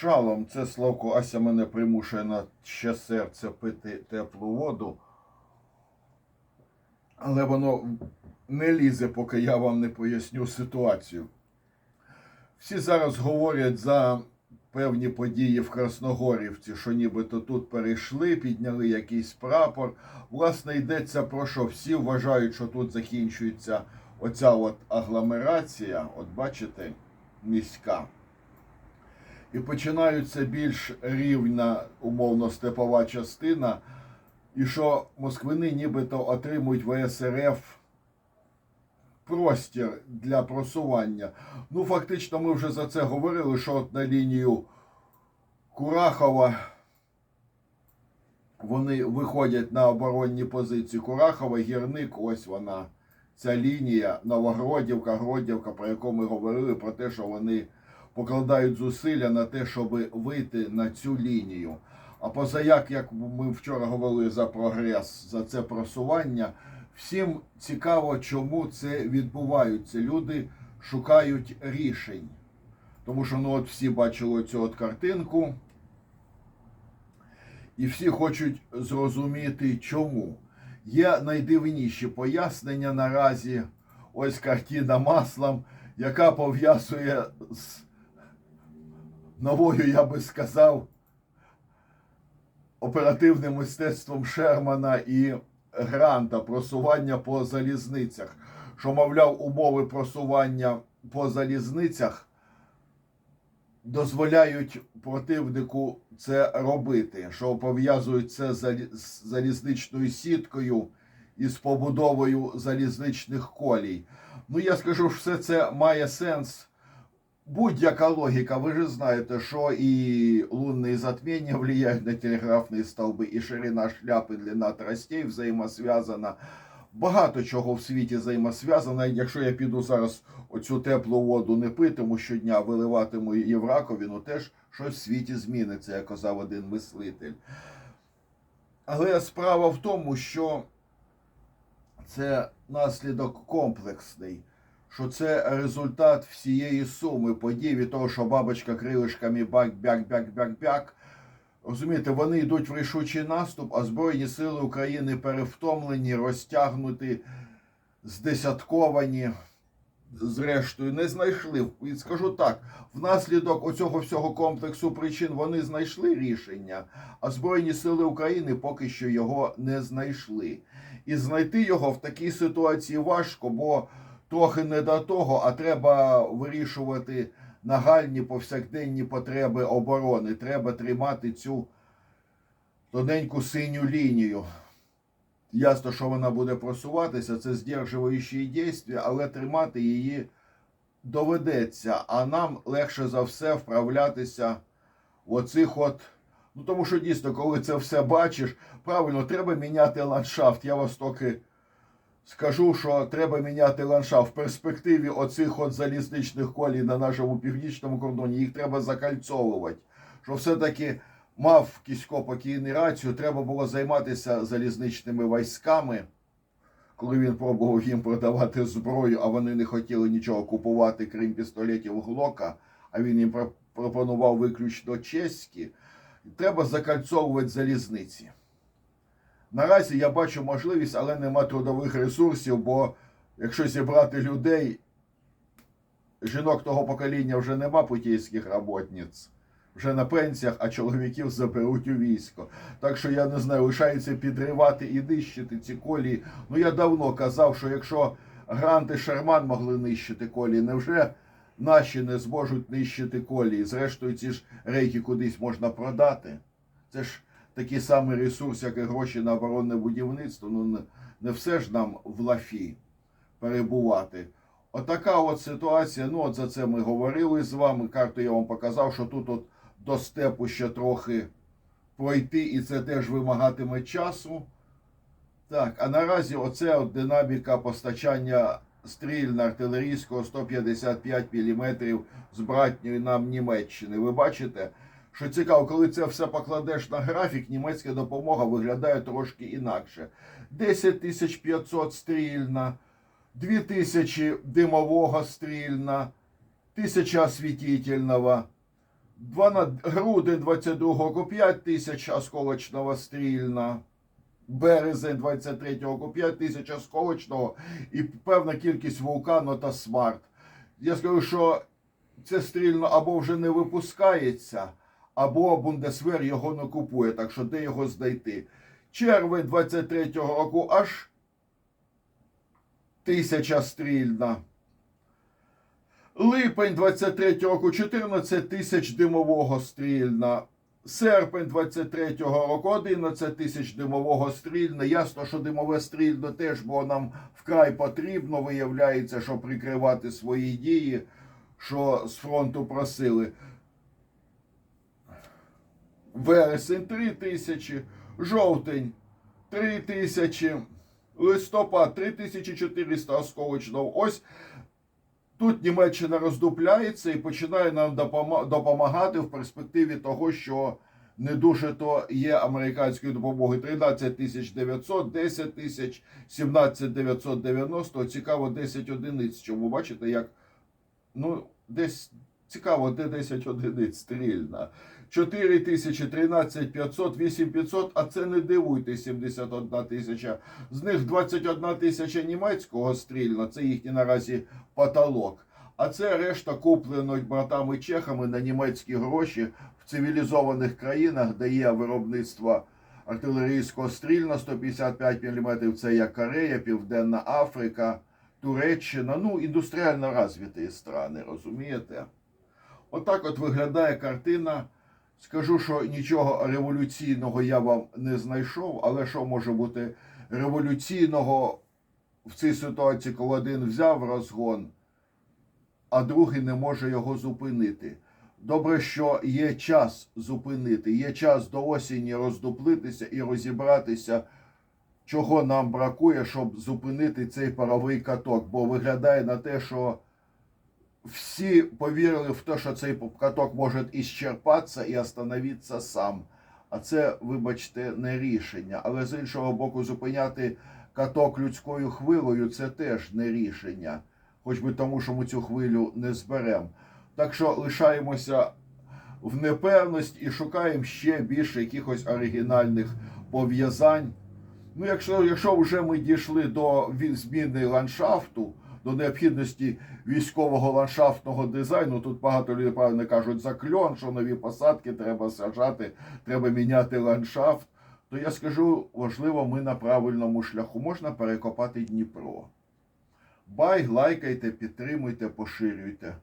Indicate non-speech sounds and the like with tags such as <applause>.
шалом. Це Славко Ася мене примушує на ще серце пити теплу воду. Але воно не лізе, поки я вам не поясню ситуацію. Всі зараз говорять за певні події в Красногорівці, що нібито тут перейшли, підняли якийсь прапор. Власне, йдеться про що всі вважають, що тут закінчується оця от агломерація, от бачите, міська. І починаються більш рівна, умовно, степова частина, і що москвини нібито отримують ВСРФ простір для просування. Ну, фактично, ми вже за це говорили, що от на лінію Курахова вони виходять на оборонні позиції. Курахова, Гірник, ось вона, ця лінія, Новогродівка, Гродівка, про яку ми говорили, про те, що вони покладають зусилля на те, щоб вийти на цю лінію. А позаяк, як ми вчора говорили за прогрес, за це просування, всім цікаво, чому це відбувається. Люди шукають рішень. Тому що ну от всі бачили цю от картинку, і всі хочуть зрозуміти, чому. Є найдивніші пояснення наразі. Ось картина маслом, яка пов'язує з новою, я би сказав, оперативним мистецтвом Шермана і Гранта просування по залізницях. Що, мовляв, умови просування по залізницях дозволяють противнику це робити, що пов'язують це з залізничною сіткою і з побудовою залізничних колій. Ну, я скажу, що все це має сенс. Будь-яка логіка, ви ж знаєте, що і лунні затміння <laughs> влияють на телеграфні стовби, і ширина шляпи, длина тростей взаємосв'язана. Багато чого в світі взаємосв'язано. Якщо я піду зараз оцю теплу воду не питиму щодня, виливатиму її в раковину, теж щось в світі зміниться, як казав один мислитель. Але справа в тому, що це наслідок комплексний що це результат всієї суми подій від того, що бабочка крилишками бак бяк бяк бяк бяк Розумієте, вони йдуть в рішучий наступ, а Збройні сили України перевтомлені, розтягнуті, здесятковані. Зрештою, не знайшли. І скажу так: внаслідок оцього всього комплексу причин вони знайшли рішення, а Збройні сили України поки що його не знайшли. І знайти його в такій ситуації важко, бо трохи не до того, а треба вирішувати нагальні повсякденні потреби оборони. Треба тримати цю тоненьку синю лінію. Ясно, що вона буде просуватися, це здержуючі дійства, але тримати її доведеться. А нам легше за все вправлятися в оцих от. Ну тому що дійсно, коли це все бачиш, правильно, треба міняти ландшафт. Я вас тільки скажу, що треба міняти ландшафт. В перспективі оцих от залізничних колій на нашому північному кордоні їх треба закальцовувати. Що все-таки мав Кісько покійний рацію, треба було займатися залізничними військами, коли він пробував їм продавати зброю, а вони не хотіли нічого купувати, крім пістолетів Глока, а він їм пропонував виключно чеські. Треба закальцовувати залізниці. Наразі я бачу можливість, але нема трудових ресурсів, бо якщо зібрати людей, жінок того покоління вже нема путійських роботниць, вже на пенсіях, а чоловіків заберуть у військо. Так що я не знаю, лишається підривати і нищити ці колії. Ну я давно казав, що якщо Грант і Шерман могли нищити колії, невже наші не зможуть нищити колії? Зрештою, ці ж рейки кудись можна продати. Це ж такий самий ресурс, як і гроші на оборонне будівництво. Ну не, все ж нам в лафі перебувати. Отака от ситуація. Ну, от за це ми говорили з вами. Карту я вам показав, що тут от до степу ще трохи пройти, і це теж вимагатиме часу. Так, а наразі оце от динаміка постачання стрільно-артилерійського 155 мм з братньої нам Німеччини. Ви бачите? Що цікаво, коли це все покладеш на графік, німецька допомога виглядає трошки інакше. 10 500 стрільна, 2000 димового стрільна, 1000 освітительного. 12, грудень 22 року 5 тисяч осколочного стрільна. Березень 23 року 5 тисяч осколочного і певна кількість вулкану та смарт. Я скажу, що це стрільно або вже не випускається, або Бундесвер його не купує, так що де його знайти. Червень 23-го року аж тисяча стрільна. Липень 23-го року 14 тисяч димового стрільна. Серпень 23-го року 11 тисяч димового стрільна. Ясно, що димове стрільно теж було нам вкрай потрібно, виявляється, щоб прикривати свої дії, що з фронту просили. Вересень 3 тисячі, жовтень 3 тисячі, листопад 3400 осколочного. Ось тут Німеччина роздупляється і починає нам допомагати в перспективі того, що не дуже то є американської допомоги. 13 тисяч 900, 10 тисяч, 17 990. Цікаво 10 одиниць. Чому бачите, як ну, десь цікаво, де 10 одиниць стрільна. 4 тисячі, 13 500, 8 500, а це не дивуйте, 71 тисяча. З них 21 тисяча німецького стрільна, це їхній наразі потолок. А це решта куплено братами чехами на німецькі гроші в цивілізованих країнах, де є виробництво артилерійського стрільна 155 мм, це як Корея, Південна Африка, Туреччина, ну, індустріально розвиті страни, розумієте? Отак от виглядає картина. Скажу, що нічого революційного я вам не знайшов, але що може бути революційного в цій ситуації, коли один взяв розгон, а другий не може його зупинити. Добре, що є час зупинити, є час до осені роздуплитися і розібратися, чого нам бракує, щоб зупинити цей паровий каток. Бо виглядає на те, що всі повірили в те, що цей каток може іщерпатися і остановитися сам. А це, вибачте, не рішення. Але з іншого боку, зупиняти каток людською хвилею це теж не рішення. Хоч би тому, що ми цю хвилю не зберемо. Так що лишаємося в непевності і шукаємо ще більше якихось оригінальних пов'язань. Ну, якщо, якщо вже ми дійшли до зміни ландшафту, до необхідності військового ландшафтного дизайну, тут багато людей правильно кажуть за кльон, що нові посадки треба сажати, треба міняти ландшафт. То я скажу, важливо, ми на правильному шляху. Можна перекопати Дніпро. Бай, лайкайте, підтримуйте, поширюйте.